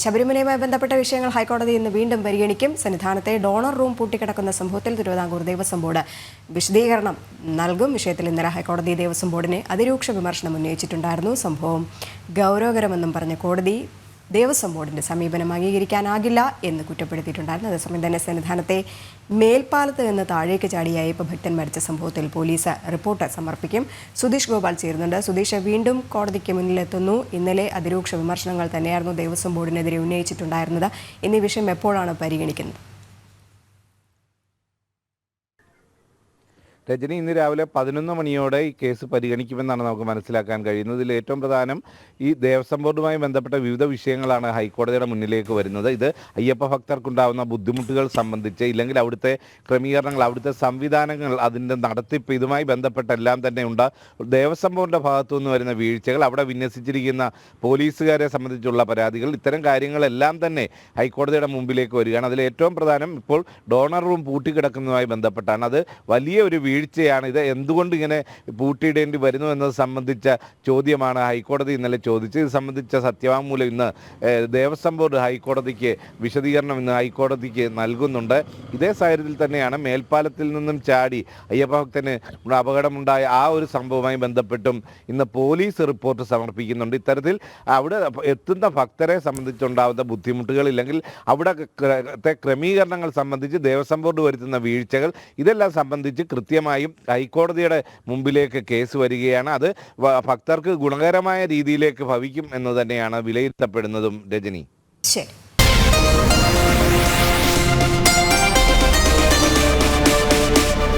ശബരിമലയുമായി ബന്ധപ്പെട്ട വിഷയങ്ങൾ ഹൈക്കോടതി ഇന്ന് വീണ്ടും പരിഗണിക്കും. സന്നിധാനത്തെ ഡോണർ റൂം പൂട്ടിക്കിടക്കുന്ന സംഭവത്തിൽ തിരുവിതാംകൂർ ദേവസ്വം ബോർഡ് വിശദീകരണം നൽകും. വിഷയത്തിൽ ഇന്നലെ ഹൈക്കോടതി ദേവസ്വം ബോർഡിനെ അതിരൂക്ഷ വിമർശനം ഉന്നയിച്ചിട്ടുണ്ടായിരുന്നു. സംഭവം ഗൗരവകരമെന്നും പറഞ്ഞ കോടതി ദേവസ്വം ബോർഡിന്റെ സമീപനം അംഗീകരിക്കാനാകില്ല എന്ന് കുറ്റപ്പെടുത്തിയിട്ടുണ്ടായിരുന്നു. അതേസമയം തന്നെ സന്നിധാനത്തെ മേൽപ്പാലത്ത് നിന്ന് താഴേക്ക് ചാടിയ അയ്യപ്പ ഭക്തൻ മരിച്ച സംഭവത്തിൽ പോലീസ് റിപ്പോർട്ട് സമർപ്പിക്കും. സുധീഷ് ഗോപാൽ ചേരുന്നുണ്ട്. സുധീഷ് വീണ്ടും കോടതിക്ക് മുന്നിലെത്തുന്നു. ഇന്നലെ അതിരൂക്ഷ വിമർശനങ്ങൾ തന്നെയായിരുന്നു ദേവസ്വം ബോർഡിനെതിരെ ഉന്നയിച്ചിട്ടുണ്ടായിരുന്നത്. എന്നീ വിഷയം എപ്പോഴാണ് പരിഗണിക്കുന്നത്? രജനി ഇന്ന് രാവിലെ പതിനൊന്ന് മണിയോടെ ഈ കേസ് പരിഗണിക്കുമെന്നാണ് നമുക്ക് മനസ്സിലാക്കാൻ കഴിയുന്നത്. ഇതിൽ ഏറ്റവും പ്രധാനം ഈ ദേവസ്വം ബോർഡുമായി ബന്ധപ്പെട്ട വിവിധ വിഷയങ്ങളാണ് ഹൈക്കോടതിയുടെ മുന്നിലേക്ക് വരുന്നത്. ഇത് അയ്യപ്പ ഭക്തർക്കുണ്ടാവുന്ന ബുദ്ധിമുട്ടുകൾ സംബന്ധിച്ച് ഇല്ലെങ്കിൽ അവിടുത്തെ ക്രമീകരണങ്ങൾ അവിടുത്തെ സംവിധാനങ്ങൾ അതിന്റെ നടത്തിപ്പ് ഇതുമായി ബന്ധപ്പെട്ടെല്ലാം തന്നെ ഉണ്ട്. ദേവസ്വം ബോർഡിന്റെ ഭാഗത്തു നിന്ന് വരുന്ന വീഴ്ചകൾ അവിടെ വിന്യസിച്ചിരിക്കുന്ന പോലീസുകാരെ സംബന്ധിച്ചുള്ള പരാതികൾ ഇത്തരം കാര്യങ്ങളെല്ലാം തന്നെ ഹൈക്കോടതിയുടെ മുമ്പിലേക്ക് വരികയാണ്. അതിൽ ഏറ്റവും പ്രധാനം ഇപ്പോൾ ഡോണർ റൂം പൂട്ടിക്കിടക്കുന്നതുമായി ബന്ധപ്പെട്ടാണ്. അത് വലിയ ഒരു വീഴ്ചയാണ് ഇത്. എന്തുകൊണ്ട് ഇങ്ങനെ പൂട്ടിയിടേണ്ടി വരുന്നു എന്നത് സംബന്ധിച്ച ചോദ്യമാണ് ഹൈക്കോടതി ഇന്നലെ ചോദിച്ചത്. ഇത് സംബന്ധിച്ച സത്യവാങ്മൂലം ഇന്ന് ദേവസ്വം ബോർഡ് ഹൈക്കോടതിക്ക് വിശദീകരണം ഇന്ന് ഹൈക്കോടതിക്ക് നൽകുന്നുണ്ട്. ഇതേ സാഹചര്യത്തിൽ തന്നെയാണ് മേൽപ്പാലത്തിൽ നിന്നും ചാടി അയ്യപ്പ ഭക്തന് അപകടമുണ്ടായ ആ ഒരു സംഭവവുമായി ബന്ധപ്പെട്ടും ഇന്ന് പോലീസ് റിപ്പോർട്ട് സമർപ്പിക്കുന്നുണ്ട്. ഇത്തരത്തിൽ അവിടെ എത്തുന്ന ഭക്തരെ സംബന്ധിച്ചുണ്ടാകുന്ന ബുദ്ധിമുട്ടുകൾ ഇല്ലെങ്കിൽ അവിടെ ക്രമീകരണങ്ങൾ സംബന്ധിച്ച് ദേവസ്വം ബോർഡ് വരുത്തുന്ന വീഴ്ചകൾ ഇതെല്ലാം സംബന്ധിച്ച് ആദ്യമായും ഹൈക്കോടതിയുടെ മുമ്പിലേക്ക് കേസ് വരികയാണ്. അത് ഭക്തർക്ക് ഗുണകരമായ രീതിയിലേക്ക് ഭവിക്കും എന്ന് തന്നെയാണ് വിലയിരുത്തപ്പെടുന്നതും രജനി. ശരി.